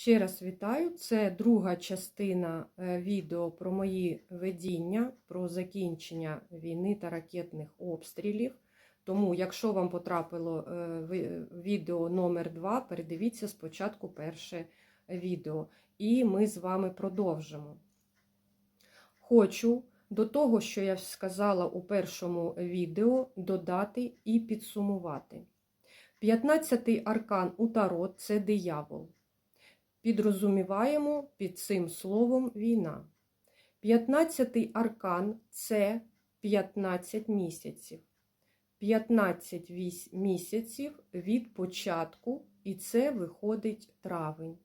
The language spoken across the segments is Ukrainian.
Ще раз вітаю. Це друга частина е, відео про мої видіння, про закінчення війни та ракетних обстрілів. Тому, якщо вам потрапило е, відео номер 2, передивіться спочатку перше відео. І ми з вами продовжимо. Хочу до того, що я сказала у першому відео, додати і підсумувати. 15-й аркан у Таро – це диявол. Підрозуміваємо під цим словом війна. 15-й аркан це 15 місяців. 15 вісь- місяців від початку, і це виходить травень.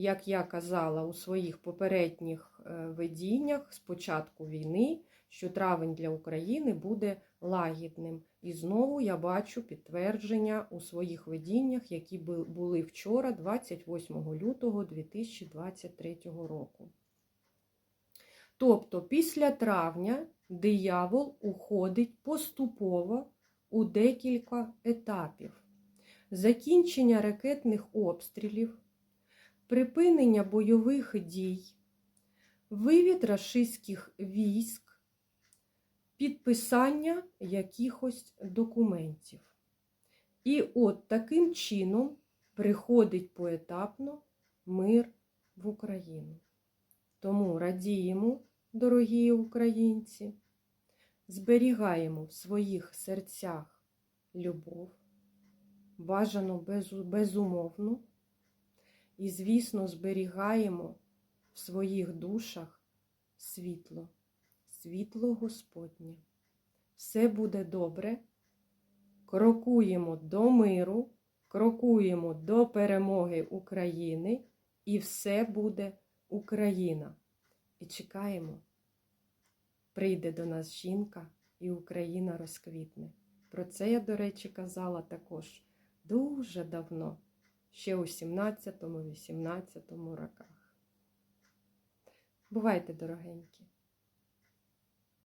Як я казала у своїх попередніх е, видіннях з початку війни, що травень для України буде лагідним. І знову я бачу підтвердження у своїх видіннях, які були вчора, 28 лютого 2023 року. Тобто після травня диявол уходить поступово у декілька етапів. Закінчення ракетних обстрілів, припинення бойових дій, вивід рашистських військ, підписання якихось документів. І от таким чином приходить поетапно мир в Україну. Тому радіємо, дорогі українці, зберігаємо в своїх серцях любов, бажано безумовну, і, звісно, зберігаємо в своїх душах світло, світло Господнє. Все буде добре. Крокуємо до миру, крокуємо до перемоги України, і все буде Україна. І чекаємо. Прийде до нас жінка, і Україна розквітне. Про це я, до речі, казала також дуже давно, ще у 17-18 роках. Бувайте, дорогенькі!